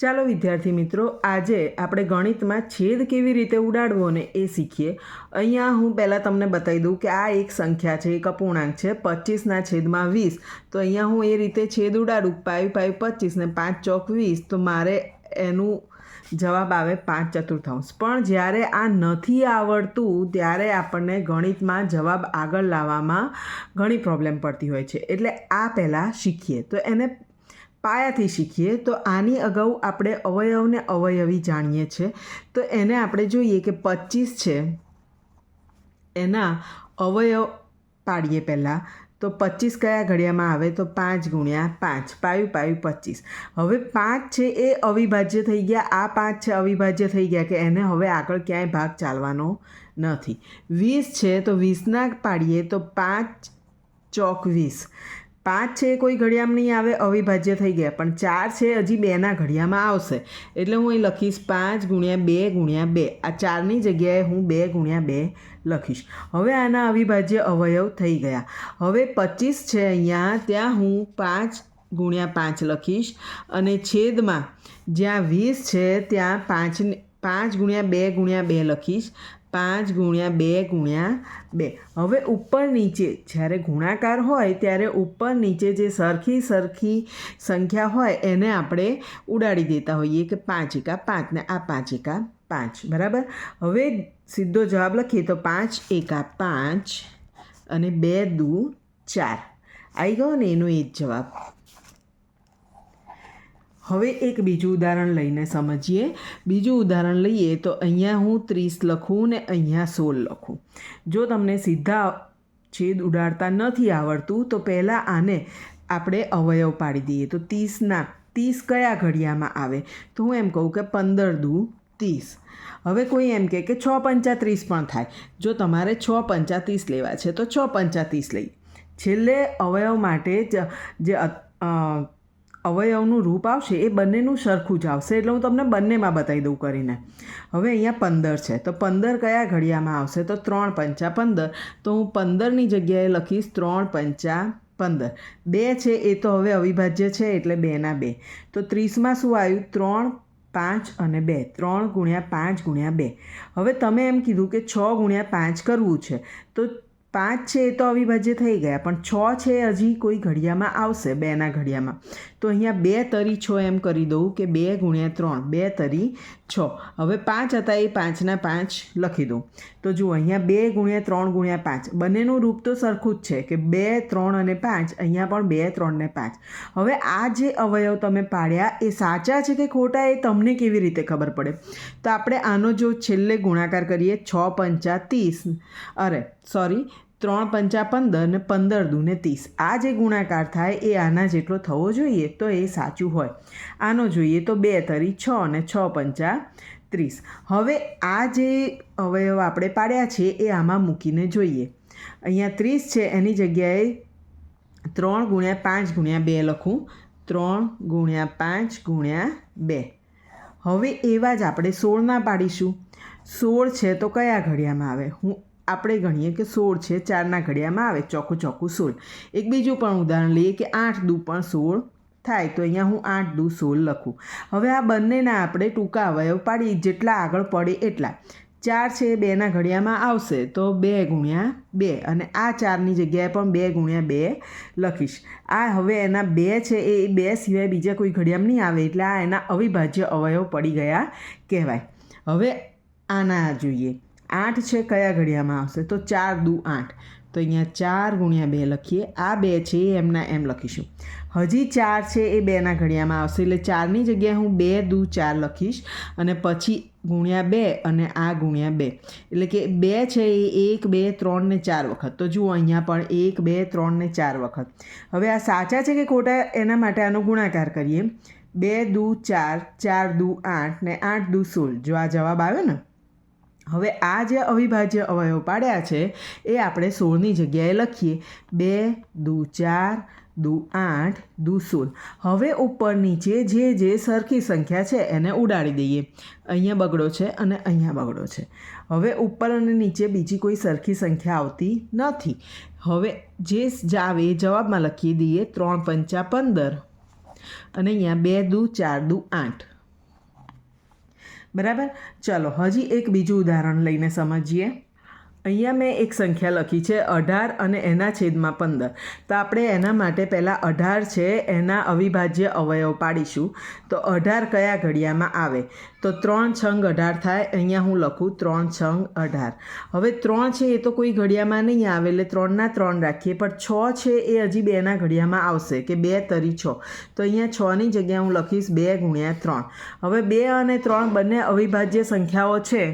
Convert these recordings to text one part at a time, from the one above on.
ચાલો વિદ્યાર્થી મિત્રો, આજે આપણે ગણિતમાં છેદ કેવી રીતે ઉડાડવો ને એ શીખીએ. અહીંયા હું પહેલાં તમને બતાવી દઉં કે આ એક સંખ્યા છે, એક અપૂર્ણાંક છે, પચીસના છેદમાં વીસ. તો અહીંયા હું એ રીતે છેદ ઉડાડું, પાઈ પાઈ, પચીસ ને પાંચ ચોક વીસ. તો મારે એનું જવાબ આવે પાંચ ચતુર્થાંશ. પણ જ્યારે આ નથી આવડતું, ત્યારે આપણને ગણિતમાં જવાબ આગળ લાવવામાં ઘણી પ્રોબ્લેમ પડતી હોય છે. એટલે આ પહેલાં શીખીએ. તો એને પાયાથી શીખીએ, તો આની અગાઉ આપણે અવયવને અવયવી જાણીએ છીએ. તો એને આપણે જોઈએ કે પચીસ છે. એના અવયવ પાડીએ પહેલાં. તો પચીસ કયા ઘડિયામાં આવે? તો પાંચ ગુણ્યા પાંચ. પાયું પાયું પચીસ હવે પાંચ છે એ અવિભાજ્ય થઈ ગયા. આ પાંચ છે અવિભાજ્ય થઈ ગયા કે એને હવે આગળ ક્યાંય ભાગ ચાલવાનો નથી. વીસ છે તો વીસના પાડીએ તો પાંચ ચોક વીસ. પાંચ છે કોઈ ઘડિયામાં નહીં આવે, અવિભાજ્ય થઈ ગયા. પણ ચાર છે હજી બેના ઘડિયામાં આવશે. એટલે હું અહીં લખીશ પાંચ ગુણ્યા બે ગુણ્યા બે. આ ચારની જગ્યાએ હું બે ગુણ્યા બે લખીશ. હવે આના અવિભાજ્ય અવયવ થઈ ગયા. હવે પચીસ છે અહીંયા, ત્યાં હું પાંચ ગુણ્યા પાંચ લખીશ. અને છેદમાં જ્યાં વીસ છે, ત્યાં પાંચ પાંચ ગુણ્યા બે ગુણ્યા બે લખીશ. પાંચ ગુણ્યા બે ગુણ્યા બે. હવે ઉપર નીચે, જ્યારે ગુણાકાર હોય, ત્યારે ઉપર નીચે જે સરખી સરખી સંખ્યા હોય, એને આપણે ઉડાડી દેતા હોઈએ કે પાંચ એકા પાંચ ને આ પાંચ એકા પાંચ. બરાબર? હવે સીધો જવાબ લખીએ તો પાંચ એકા પાંચ અને બે દુ ચાર. આવી ગયો ને એનો એ જ જવાબ. હવે એક બીજું ઉદાહરણ લઈને સમજીએ. બીજું ઉદાહરણ લઈએ તો અહીંયા હું ત્રીસ લખું ને અહીંયા સોળ લખું. જો તમને સીધા છેદ ઉડાડતા નથી આવડતું, તો પહેલાં આને આપણે અવયવ પાડી દઈએ. તો ત્રીસના, ત્રીસ કયા ઘડિયામાં આવે? તો હું એમ કહું કે પંદર દુ ત્રીસ. હવે કોઈ એમ કે છ પંચા ત્રીસ પણ થાય. જો તમારે છ પંચા ત્રીસ લેવા છે, તો છ પંચા ત્રીસ લઈ. છેલ્લે અવયવ માટે જે અવયવનું રૂપ આવશે, એ બંનેનું સરખું જ આવશે. એટલે હું તમને બંનેમાં બતાવી દઉં કરીને. હવે અહીંયા પંદર છે. તો પંદર કયા ઘડિયામાં આવશે? તો ત્રણ પંચા પંદર. તો હું પંદરની જગ્યાએ લખીશ ત્રણ પંચા પંદર. બે છે, એ તો હવે અવિભાજ્ય છે, એટલે બેના બે. તો ત્રીસમાં શું આવ્યું? ત્રણ, પાંચ અને બે. ત્રણ ગુણ્યા પાંચ ગુણ્યા બે. હવે તમે એમ કીધું કે છ ગુણ્યા પાંચ કરવું છે. તો પાંચ છે, એ તો અવિભાજ્ય થઈ ગયા. પણ છ છે, હજી કોઈ ઘડિયામાં આવશે, બેના ઘડિયામાં. તો અહીંયા બે તરી છ એમ કરી દઉં કે બે ગુણ્યા ત્રણ, બે તરી છ. હવે પાંચ હતા એ પાંચના પાંચ લખી દઉં. તો જુઓ, અહીંયા બે ગુણ્યા ત્રણ ગુણ્યા પાંચ. બંનેનું રૂપ તો સરખું જ છે કે બે, ત્રણ અને પાંચ, અહીંયા પણ બે, ત્રણ ને પાંચ. હવે આ જે અવયવ તમે પાડ્યા એ સાચા છે કે ખોટા એ તમને કેવી રીતે ખબર પડે? તો આપણે આનો જો છેલ્લે ગુણાકાર કરીએ, છ પંચા ત્રીસ. અરે સોરી ત્રણ પંચા પંદર ને પંદર દૂને ત્રીસ. આ જે ગુણાકાર થાય એ આના જેટલો થવો જોઈએ તો એ સાચું હોય. આનો જોઈએ તો બે તરી છ અને છ પંચા ત્રીસ. હવે આ જે અવયવ આપણે પાડ્યા છે એ આમાં મૂકીને જોઈએ. અહીંયા ત્રીસ છે, એની જગ્યાએ ત્રણ ગુણ્યા પાંચ ગુણ્યા બે લખું. ત્રણ ગુણ્યા પાંચ ગુણ્યા બે. હવે એવા જ આપણે સોળના પાડીશું. સોળ છે તો કયા ઘડિયામાં આવે? હું આપણે ગણીએ કે સોળ છે, ચારના ઘડિયામાં આવે, ચોખ્ખું ચોખ્ખું સોળ. એક બીજું પણ ઉદાહરણ લઈએ કે આઠ દુ પણ સોળ થાય, તો અહીંયા હું આઠ દુ સોળ લખું. હવે આ બંનેના આપણે ટૂંકા અવયવ પાડી, જેટલા આગળ પડે એટલા. ચાર છે, બેના ઘડિયામાં આવશે, તો બે ગુણ્યા બે. અને આ ચારની જગ્યાએ પણ બે ગુણ્યા બે લખીશ. આ હવે એના બે છે, એ બે સિવાય બીજા કોઈ ઘડિયામાં નહીં આવે, એટલે આ એના અવિભાજ્ય અવયવ પડી ગયા કહેવાય. હવે આના જોઈએ. આઠ છે કયા ઘડિયામાં આવશે? તો ચાર દુ આઠ. તો અહીંયા ચાર ગુણ્યા બે લખીએ. આ બે છે એ એમના એમ લખીશું. હજી ચાર છે, એ બેના ઘડિયામાં આવશે. એટલે ચારની જગ્યાએ હું બે દુ ચાર લખીશ અને પછી ગુણ્યા બે અને આ ગુણ્યા બે. એટલે કે બે છે એ એક, બે, ત્રણ ને ચાર વખત. તો જુઓ અહીંયા પણ એક, બે, ત્રણ ને ચાર વખત. હવે આ સાચા છે કે ખોટા? એના માટે આનો ગુણાકાર કરીએ. બે દુ ચાર ચાર દુ આઠ ને આઠ દુ સોળ. જો આ જવાબ આવ્યો ને? હવે આ જે અવિભાજ્ય અવયવ પાડ્યા છે, એ આપણે સોળની જગ્યાએ લખીએ. બે, દુ, ચાર, દુ, આઠ, દુ, સોળ. હવે ઉપર નીચે જે જે સરખી સંખ્યા છે, એને ઉડાડી દઈએ. અહીંયા બગડો છે અને અહીંયા બગડો છે. હવે ઉપર અને નીચે બીજી કોઈ સરખી સંખ્યા આવતી નથી. હવે જે જાવે જવાબમાં લખી દઈએ ત્રણ પંચા પંદર. અને અહીંયા બે, દુ, ચાર, દુ, આઠ. બરાબર? ચલો હજી એક બીજું ઉદાહરણ લઈને સમજીએ. અહીંયા મેં એક સંખ્યા લખી છે, અઢાર અને એના છેદમાં પંદર. તો આપણે એના માટે પહેલાં અઢાર છે, એના અવિભાજ્ય અવયવ પાડીશું. તો અઢાર કયા ઘડિયામાં આવે? તો ત્રણ છંગ અઢાર થાય, અહીંયા હું લખું ત્રણ છંગ અઢાર. હવે ત્રણ છે એ તો કોઈ ઘડિયામાં નહીં આવે, એટલે ત્રણના ત્રણ રાખીએ, પણ છ છે એ હજી બેના ઘડિયામાં આવશે, કે બે તરી છ. તો અહીંયા છની જગ્યાએ હું લખીશ બે ગુણ્યા ત્રણ. હવે બે અને ત્રણ બંને અવિભાજ્ય સંખ્યાઓ છે.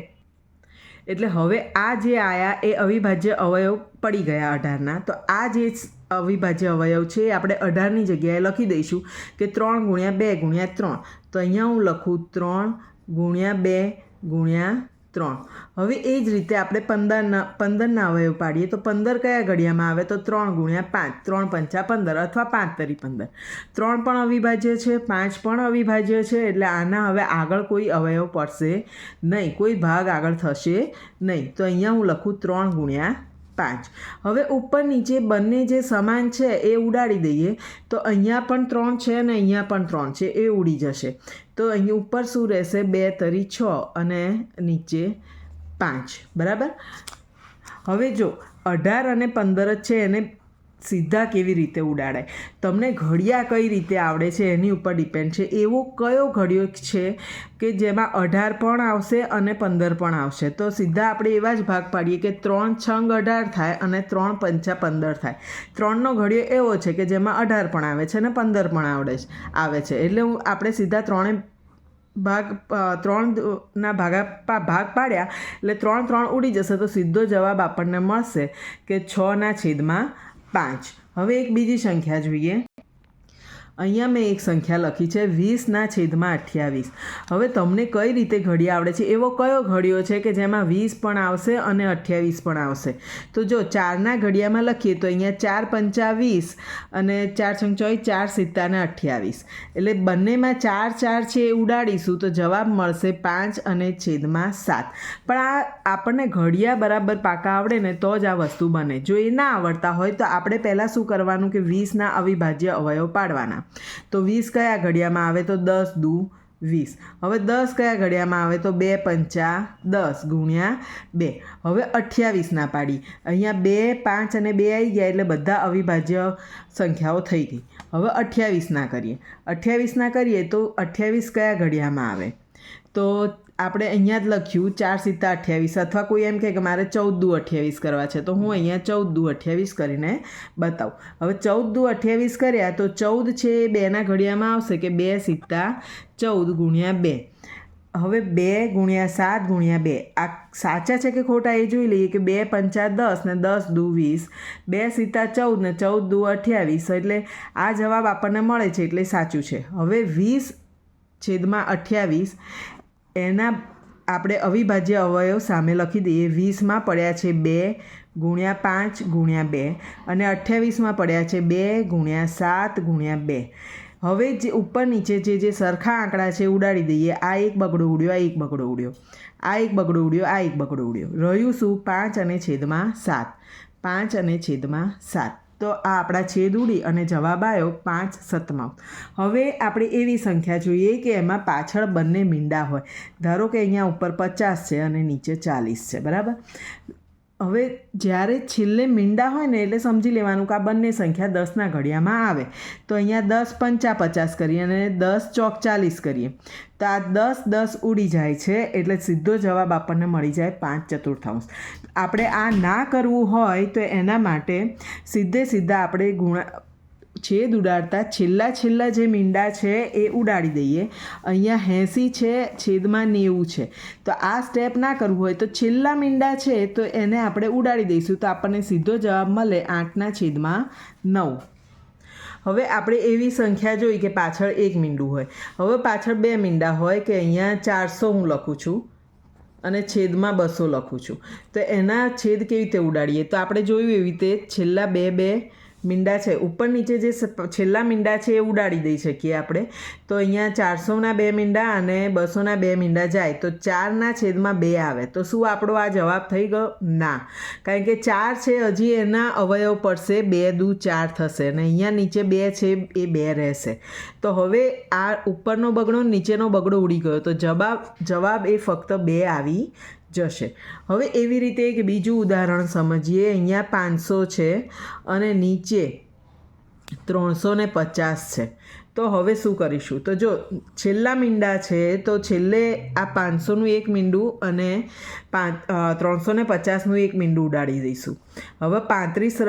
એટલે હવે આ જે આયા એ અવિભાજ્ય અવયવ પડી ગયા અઢારના. તો આ જે અવિભાજ્ય અવયવ છે એ આપણે અઢારની જગ્યાએ લખી દઈશું કે ત્રણ ગુણ્યા બે ગુણ્યા ત્રણ. તો અહીંયા હું લખું ત્રણ ગુણ્યા બે ગુણ્યા ત્રણ. હવે એ જ રીતે આપણે પંદરના પંદરના અવયવ પાડીએ તો પંદર કયા ઘડિયામાં આવે? તો ત્રણ ગુણ્યા પાંચ. ત્રણ પંચા પંદર અથવા પાંચ તરી પંદર. ત્રણ પણ અવિભાજ્ય છે, પાંચ પણ અવિભાજ્ય છે, એટલે આના હવે આગળ કોઈ અવયવ પડશે નહીં. કોઈ ભાગ આગળ થશે નહીં. તો અહીંયા હું લખું ત્રણ ગુણ્યા પાંચ. હવે ઉપર નીચે બંને જે સમાન છે એ ઉડાડી દઈએ. તો અહીંયા પણ ત્રણ છે અને અહીંયા પણ ત્રણ છે. એ ઉડી જશે. તો અહીં ઉપર શું રહેશે? બે તરી છ અને નીચે પાંચ. બરાબર? હવે જો, અઢાર અને પંદર જ છે, એને સીધા કેવી રીતે ઉડાડાય તમને ઘડિયા કઈ રીતે આવડે છે એની ઉપર ડિપેન્ડ છે. એવો કયો ઘડિયો છે કે જેમાં અઢાર પણ આવશે અને પંદર પણ આવશે? તો સીધા આપણે એવા જ ભાગ પાડીએ કે ત્રણ છંગ અઢાર થાય અને ત્રણ પંચા પંદર થાય. ત્રણનો ઘડિયો એવો છે કે જેમાં અઢાર પણ આવે છે અને પંદર પણ આવડે છે, આવે છે. એટલે હું આપણે સીધા ત્રણે ભાગ ત્રણના ભાગા ભાગ પાડ્યા, એટલે ત્રણ ત્રણ ઉડી જશે તો સીધો જવાબ આપણને મળશે કે છના છેદમાં પાંચ. હવે એક બીજી સંખ્યા જોઈએ. અહીંયા મેં એક સંખ્યા લખી છે, વીસના છેદમાં અઠ્યાવીસ. હવે તમને કઈ રીતે ઘડિયા આવડે છે? એવો કયો ઘડિયો છે કે જેમાં વીસ પણ આવશે અને અઠ્યાવીસ પણ આવશે? તો જો ચારના ઘડિયામાં લખીએ તો અહીંયા ચાર પંચા વીસ અને ચાર છંચોઈ ચાર સિત્તાને અઠ્યાવીસ. એટલે બંનેમાં ચાર ચાર છે એ ઉડાડીશું તો જવાબ મળશે પાંચ અને છેદમાં સાત. પણ આ આપણને ઘડિયા બરાબર પાકા આવડે ને તો જ આ વસ્તુ બને. જો એ ના આવડતા હોય તો આપણે પહેલાં શું કરવાનું કે વીસના અવિભાજ્ય અવયવ પાડવાના. તો વીસ કયા ઘડિયામાં આવે તો દસ દુ વીસ. હવે દસ કયા ઘડિયામાં આવે તો બે પંચા દસ ગુણ્યા બે. હવે અઠ્યાવીસના પાડી. અહીંયા બે, પાંચ અને બે આવી ગયા એટલે બધા અવિભાજ્ય સંખ્યાઓ થઈ ગઈ. હવે અઠ્યાવીસના કરીએ. અઠ્યાવીસના કરીએ તો અઠ્યાવીસ કયા ઘડિયામાં આવે? તો આપણે અહીંયા જ લખ્યું ચાર સિત્તા અઠ્યાવીસ અથવા કોઈ એમ કહે કે મારે ચૌદ દુ અઠ્યાવીસ કરવા છે, તો હું અહીંયા ચૌદ દુ અઠ્યાવીસ કરીને બતાવું. હવે ચૌદ દુ અઠ્યાવીસ કર્યા તો ચૌદ છે એ બેના ઘડિયામાં આવશે કે બે સિત્તા ચૌદ ગુણ્યા બે. હવે બે ગુણ્યા સાત ગુણ્યા બે. આ સાચા છે કે ખોટા એ જોઈ લઈએ કે બે પંચા દસ ને દસ દુ વીસ. બે સીતા ચૌદ ને ચૌદ દુ અઠ્યાવીસ એટલે આ જવાબ આપણને મળે છે એટલે સાચું છે. હવે વીસ છેદમાં અઠ્યાવીસ એના આપણે અવિભાજ્ય અવયવ સામે લખી દઈએ. વીસમાં પડ્યા છે બે ગુણ્યા પાંચ ગુણ્યા બે અને અઠ્યાવીસમાં પડ્યા છે બે ગુણ્યા સાત ગુણ્યા બે. હવે જે ઉપર નીચે જે જે સરખા આંકડા છે ઉડાડી દઈએ. આ એક બગડો ઉડ્યો, આ એક બગડો ઉડ્યો. આ એક બગડો ઉડ્યો, આ એક બગડો ઉડ્યો. રહ્યું શું? પાંચ અને છેદમાં સાત. પાંચ અને છેદમાં સાત. તો આ આપણા છેદ ઉડી અને જવાબ આવ્યો પાંચ સતમાવ. હવે આપણે એવી સંખ્યા જોઈએ કે એમાં પાછળ બંને મીંડા હોય. ધારો કે અહીંયા ઉપર પચાસ છે અને નીચે ચાલીસ છે, બરાબર? હવે જ્યારે છેલ્લે મીંડા હોય ને એટલે સમજી લેવાનું કે આ બંને સંખ્યા દસના ઘડિયામાં આવે. તો અહીંયા દસ પંચા પચાસ કરીએ અને દસ ચોક ચાલીસ કરીએ. તો આ દસ દસ ઉડી જાય છે એટલે સીધો જવાબ આપણને મળી જાય પાંચ ચતુર્થાંશ. આપણે આ ના કરવું હોય તો એના માટે સીધે સીધા આપણે ગુણા છેદ ઉડાડતા છેલ્લા છેલ્લા જે મીંડા છે એ ઉડાડી દઈએ. અહીંયા એંસી છે, છેદમાં નેવું છે. તો આ સ્ટેપ ના કરવું હોય તો છેલ્લા મીંડા છે તો એને આપણે ઉડાડી દઈશું. તો આપણને સીધો જવાબ મળે આઠના છેદમાં નવ. હવે આપણે એવી સંખ્યા જોઈ કે પાછળ એક મીંડું હોય. હવે પાછળ બે મીંડા હોય કે અહીંયા ચારસો હું લખું છું અને છેદમાં બસો લખું છું. તો એના છેદ કેવી રીતે ઉડાડીએ? તો આપણે જોયું એવી રીતે છેલ્લા બે બે મીંડા છે, ઉપર નીચે જે છેલ્લા મીંડા છે એ ઉડાડી દઈ શકીએ આપણે. તો અહીંયા ચારસોના બે મીંડા અને બસોના બે મીંડા જાય. તો ચારના છેદમાં બે આવે. તો શું આપણો આ જવાબ થઈ ગયો? ના. કારણ કે ચાર છે, હજી એના અવયવ પડશે. બે દુ ચાર થશે. અને અહીંયા નીચે બે છે, એ બે રહેશે. તો હવે આ ઉપરનો બગડો નીચેનો બગડો ઉડી ગયો. તો જવાબ જવાબ એ ફક્ત બે આવી. જશે. હવે એવી રીતે એક બીજું ઉદાહરણ સમજીએ. અહીંયા પાંચસો છે અને નીચે ત્રણસો ને પચાસ છે. તો હવે શું કરીશું? તો જો છેલ્લા મીંડા છે, તો છેલ્લે આ પાંચસોનું એક મીંડું અને પાંચ ત્રણસો ને પચાસનું એક મીંડું ઉડાડી દઈશું. હવે પાંત્રીસ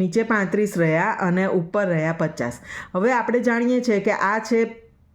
નીચે પાંત્રીસ રહ્યા અને ઉપર રહ્યા પચાસ. હવે આપણે જાણીએ છીએ કે આ છે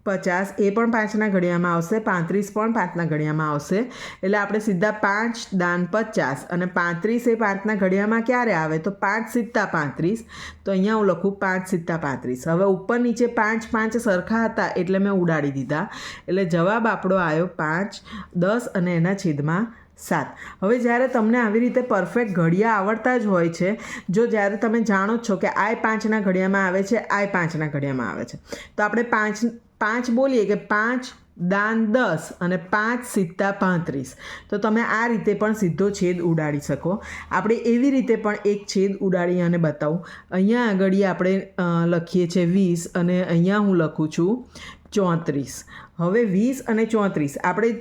પચાસ એ પણ પાંચના ઘડિયામાં આવશે, પાંત્રીસ પણ પાંચના ઘડિયામાં આવશે. એટલે આપણે સીધા પાંચ, દાન પચાસ અને પાંત્રીસ એ પાંચના ઘડિયામાં ક્યારે આવે? તો પાંચ સિત્તા પાંત્રીસ. તો અહીંયા હું લખું પાંચ સિત્તા પાંત્રીસ. હવે ઉપર નીચે પાંચ પાંચ સરખા હતા એટલે મેં ઉડાડી દીધા. એટલે જવાબ આપણો આવ્યો પાંચ, દસ અને એના છેદમાં સાત. હવે જ્યારે તમને આવી રીતે પરફેક્ટ ઘડિયા આવડતા જ હોય છે, જો જ્યારે તમે જાણો છો કે આય પાંચના ઘડિયામાં આવે છે આય પાંચના ઘડિયામાં આવે છે, તો આપણે પાંચ પાંચ બોલીએ કે પાંચ દાન દસ અને પાંચ સિત્તા પાંત્રીસ. તો તમે આ રીતે પણ સીધો છેદ ઉડાડી શકો. આપણે એવી રીતે પણ એક છેદ ઉડાડી અને બતાવું. અહીંયા આગળ આપણે લખીએ છીએ વીસ અને અહીંયા હું લખું છું ચોત્રીસ. હવે વીસ અને ચોત્રીસ. આપણે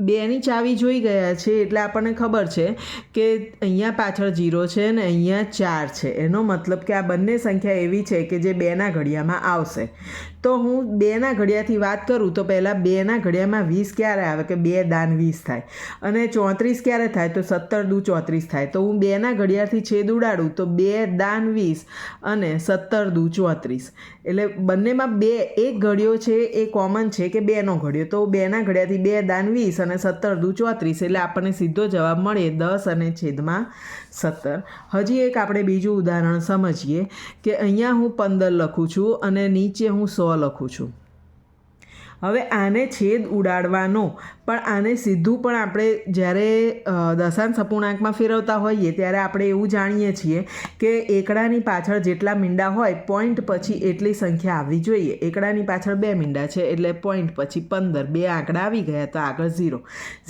બેની ચાવી જોઈ ગયા છે એટલે આપણને ખબર છે કે અહીંયા પાછળ જીરો છે ને અહીંયા ચાર છે. એનો મતલબ કે આ બંને સંખ્યા એવી છે કે જે બેના ઘડિયામાં આવશે. તો હું બેના ઘડિયાથી વાત કરું તો પહેલાં બેના ઘડિયામાં વીસ ક્યારે આવે કે બે દાન વીસ થાય? અને ચોત્રીસ ક્યારે થાય? તો સત્તર દુ ચોત્રીસ થાય. તો હું બેના ઘડિયાળથી છેદ ઉડાડું તો બે દાન વીસ અને સત્તર દુ ચોત્રીસ. એટલે બંનેમાં બે, એક ઘડિયો છે, એ કોમન છે કે બેનો ઘડિયો? તો બેના ઘડિયાથી બે દાન વીસ અને સત્તર દુ ચોત્રીસ એટલે આપણને સીધો જવાબ મળે દસ અને છેદમાં સત્તર. હજી એક આપણે બીજું ઉદાહરણ સમજીએ કે અહીંયા હું પંદર લખું છું અને નીચે હું સો લખું છું. હવે આને છેદ ઉડાડવાનો પણ આને સીધું પણ આપણે જ્યારે દશાંશ અપૂર્ણાંકમાં ફેરવતા હોઈએ ત્યારે આપણે એવું જાણીએ છીએ કે એકડાની પાછળ જેટલા મીંડા હોય પોઈન્ટ પછી એટલી સંખ્યા આવવી જોઈએ. એકડાની પાછળ બે મીંડા છે એટલે પોઈન્ટ પછી પંદર. બે આંકડા આવી ગયા તો આગળ ઝીરો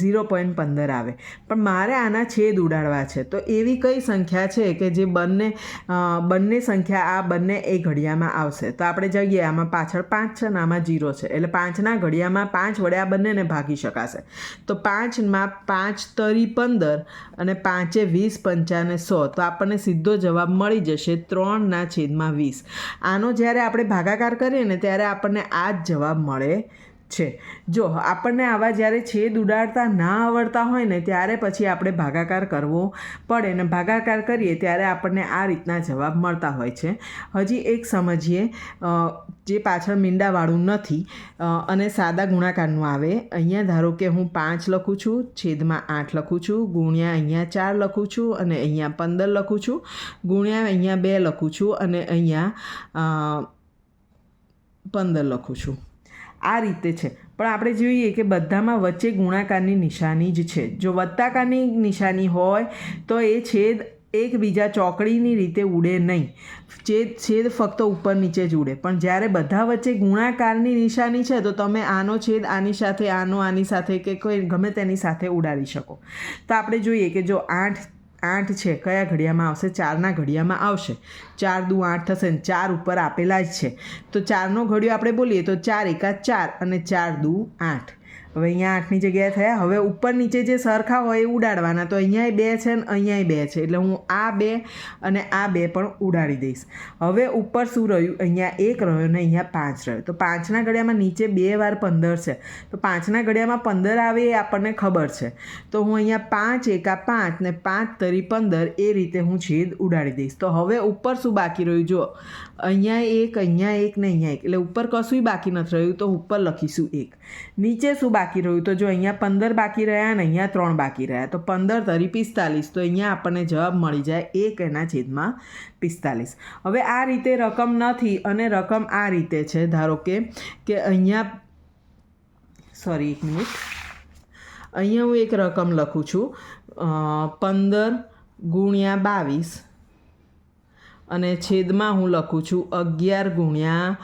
ઝીરો પોઈન્ટ પંદર આવે. પણ મારે આના છેદ ઉડાડવા છે. તો એવી કઈ સંખ્યા છે કે જે બંને બંને સંખ્યા આ બંને એ ઘડિયામાં આવશે? તો આપણે જઈએ. આમાં પાછળ પાંચ છે ને આમાં જીરો છે. એટલે પાંચના ઘડિયામાં પાંચ વડે આ બંનેને ભાગી શકાશે તો પાંચમાં પાંચ તરી પંદર અને પાંચે વીસ પંચાને સો. તો આપણને સીધો જવાબ મળી જશે ત્રણના છેદમાં વીસ. આનો જ્યારે આપણે ભાગાકાર કરીએ ને ત્યારે આપણને આ જ જવાબ મળે છે. જો આપણને આવા જ્યારે છેદ ઉડાડતા ના આવડતા હોય ને, ત્યારે પછી આપણે ભાગાકાર કરવો પડે ને ભાગાકાર કરીએ ત્યારે આપણને આ રીતના જવાબ મળતા હોય છે. હજી એક સમજીએ જે પાછળ મીંડાવાળું નથી અને સાદા ગુણાકારનું આવે. અહીંયા ધારો કે હું પાંચ લખું છું, છેદમાં આઠ લખું છું, ગુણ્યા અહીંયા ચાર લખું છું, અને અહીંયા પંદર લખું છું, ગુણ્યા અહીંયા બે લખું છું, અને અહીંયા પંદર લખું છું. આ રીતે છે. પણ આપણે જોઈએ કે બધામાં વચ્ચે ગુણાકારની નિશાની જ છે. જો વત્તાકારની નિશાની હોય, તો એ છેદ એકબીજા ચોકડીની રીતે ઉડે નહીં. છેદ છેદ ફક્ત ઉપર નીચે જ ઉડે. પણ જ્યારે બધા વચ્ચે ગુણાકારની નિશાની છે, તો તમે આનો છેદ આની સાથે, આનો આની સાથે કે કોઈ ગમે તેની સાથે ઉડાડી શકો. તો આપણે જોઈએ કે જો આઠ આઠ છે. કયા ઘડિયામાં આવશે? ચારના ઘડિયામાં આવશે. ચાર દુ આઠ થશે ને ચાર ઉપર આપેલા જ છે. તો ચારનો ઘડિયો આપણે બોલીએ તો ચાર એકા ચાર અને ચાર દુ આઠ. હવે અહીંયા આઠની જગ્યાએ થયા. હવે ઉપર નીચે જે સરખા હોય એ ઉડાડવાના. તો અહીંયા બે છે ને અહીંયા બે છે. એટલે હું આ બે અને આ બે પણ ઉડાડી દઈશ. હવે ઉપર શું રહ્યું? અહીંયા એક રહ્યો ને અહીંયા પાંચ રહ્યો. તો પાંચના ઘડિયામાં નીચે બે વાર પંદર છે. તો પાંચના ઘડિયામાં પંદર આવે એ આપણને ખબર છે. તો હું અહીંયા પાંચ, એકા પાંચ ને પાંચ તરી પંદર એ રીતે હું છેદ ઉડાડી દઈશ. તો હવે ઉપર શું બાકી રહ્યું? જો અહીંયા એક અહીંયા એક ને અહીંયા એક. એટલે ઉપર કશુંય બાકી નથી રહ્યું તો ઉપર લખીશું એક. નીચે શું બાકી રહ્યું? તો જો અહીંયા પંદર બાકી રહ્યા ને અહીંયા ત્રણ બાકી રહ્યા. તો પંદર તરી પિસ્તાલીસ. તો અહીંયા આપણને જવાબ મળી જાય એક એના છેદમાં પિસ્તાલીસ. હવે આ રીતે રકમ નથી અને રકમ આ રીતે છે. ધારો કે કે અહીંયા, સોરી એક મિનિટ. અહીંયા હું એક રકમ લખું છું. પંદર ગુણ્યા બાવીસ અને છેદમાં હું લખું છું અગિયાર ગુણ્યા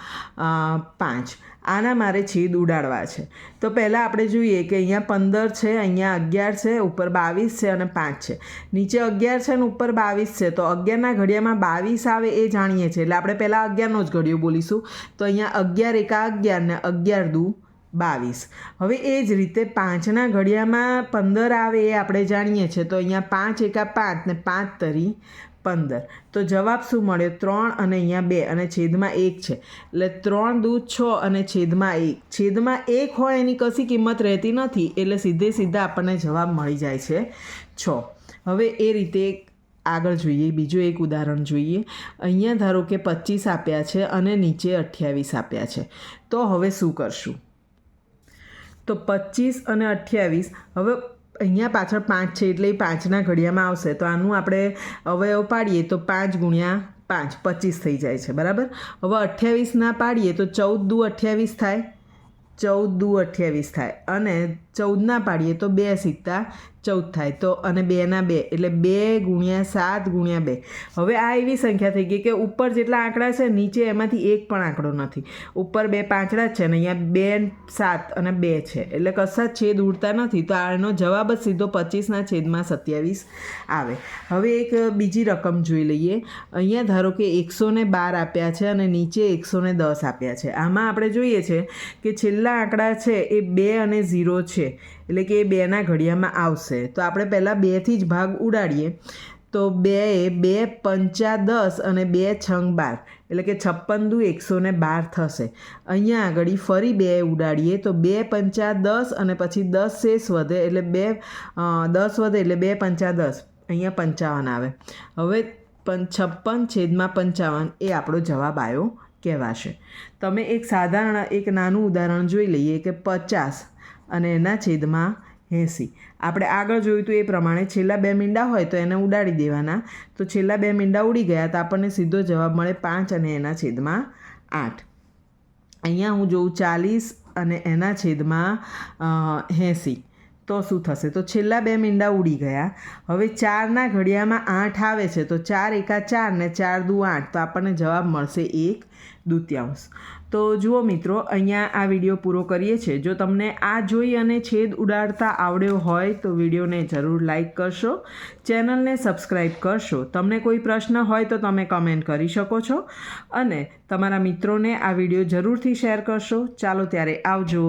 પાંચ. આના મારે છેદ ઉડાડવા છે. તો પહેલાં આપણે જોઈએ કે અહીંયા પંદર છે, અહીંયા અગિયાર છે, ઉપર બાવીસ છે અને પાંચ છે. નીચે અગિયાર છે અને ઉપર બાવીસ છે. તો અગિયારના ઘડિયામાં બાવીસ આવે એ જાણીએ છીએ. એટલે આપણે પહેલાં અગિયારનો જ ઘડિયો બોલીશું. તો અહીંયા અગિયાર એકા અગિયાર ને અગિયાર દુ બાવીસ. હવે એ જ રીતે પાંચના ઘડિયામાં પંદર આવે એ આપણે જાણીએ છીએ. તો અહીંયા પાંચ એકા પાંચ ને પાંચ તરી પંદર. તો જવાબ શું મળ્યો? ત્રણ અને અહીંયા બે અને છેદમાં એક છે. એટલે ત્રણ દૂ છ અને છેદમાં એક. છેદમાં એક હોય એની કશી કિંમત રહેતી નથી, એટલે સીધે સીધા આપણને જવાબ મળી જાય છે છ. હવે એ રીતે આગળ જોઈએ. બીજું એક ઉદાહરણ જોઈએ. અહીંયા ધારો કે પચીસ આપ્યા છે અને નીચે અઠ્યાવીસ આપ્યા છે. તો હવે શું કરશું? તો પચીસ અને અઠ્યાવીસ. હવે અહીંયા પાછળ પાંચ છે એટલે એ પાંચના ઘડિયામાં આવશે. તો આનું આપણે અવયવ પાડીએ તો પાંચ ગુણ્યા પાંચ, પચીસ થઈ જાય છે, બરાબર? હવે અઠ્યાવીસના પાડીએ તો ચૌદ દુ અઠ્યાવીસ થાય. ચૌદ દુ અઠ્યાવીસ થાય. અને ચૌદના પાડીએ તો બે સિત્તા ચૌદ થાય. તો અને બેના બે, એટલે બે ગુણ્યા સાત ગુણ્યા બે. હવે આ એવી સંખ્યા થઈ ગઈ કે ઉપર જેટલા આંકડા છે, નીચે એમાંથી એક પણ આંકડો નથી. ઉપર બે પાંચડા છે અને અહીંયા બે સાત અને બે છે. એટલે કશા છેદ ઉડતા નથી. તો આનો જવાબ જ સીધો પચીસના છેદમાં સત્યાવીસ આવે. હવે એક બીજી રકમ જોઈ લઈએ. અહીંયા ધારો કે એકસો ને બાર આપ્યા છે અને નીચે એકસો ને દસ આપ્યા છે. આમાં આપણે જોઈએ છે કે છેલ્લા આંકડા છે એ બે અને ઝીરો છે. એટલે કે એ બેના ઘડિયામાં આવશે. તો આપણે પહેલાં બેથી જ ભાગ ઉડાડીએ. તો બે એ બે પંચા દસ અને બે છંગ બાર, એટલે કે છપ્પન દુ એકસો ને બાર થશે. અહીંયા આગળ ફરી બે ઉડાડીએ, તો બે પંચા દસ અને પછી દસ શેષ વધે, એટલે બે દસ વધે, એટલે બે પંચા દસ. અહીંયા પંચાવન આવે. હવે પં, છપ્પન છેદમાં પંચાવન એ આપણો જવાબ આવ્યો કહેવાશે. તમે એક સાધારણ, એક નાનું ઉદાહરણ જોઈ લઈએ કે પચાસ. અને એના છેદમાં એંસી. આપણે આગળ જોયું હતું એ પ્રમાણે છેલ્લા બે મીંડા હોય તો એને ઉડાડી દેવાના. તો છેલ્લા બે મીંડા ઉડી ગયા તો આપણને સીધો જવાબ મળે પાંચ અને એના છેદમાં આઠ. અહીંયા હું જોઉં ચાલીસ અને એના છેદમાં એંસી. તો શું થશે? તો છેલ્લા બે મીંડા ઉડી ગયા. હવે ચારના ઘડિયામાં આઠ આવે છે. તો ચાર એકા ચાર ને ચાર દુ આઠ. તો આપણને જવાબ મળશે એક દૂત્યાંશ. તો જુઓ મિત્રો, અહીંયા આ વીડિયો પૂરો કરીએ છીએ. જો તમને આ જોઈ અને છેદ ઉડાડતા આવડ્યો હોય તો વિડીયોને જરૂર લાઈક કરશો, ચેનલને સબસ્ક્રાઈબ કરશો. તમને કોઈ પ્રશ્ન હોય તો તમે કમેન્ટ કરી શકો છો અને તમારા મિત્રોને આ વીડિયો જરૂરથી શેર કરશો. ચાલો ત્યારે આવજો.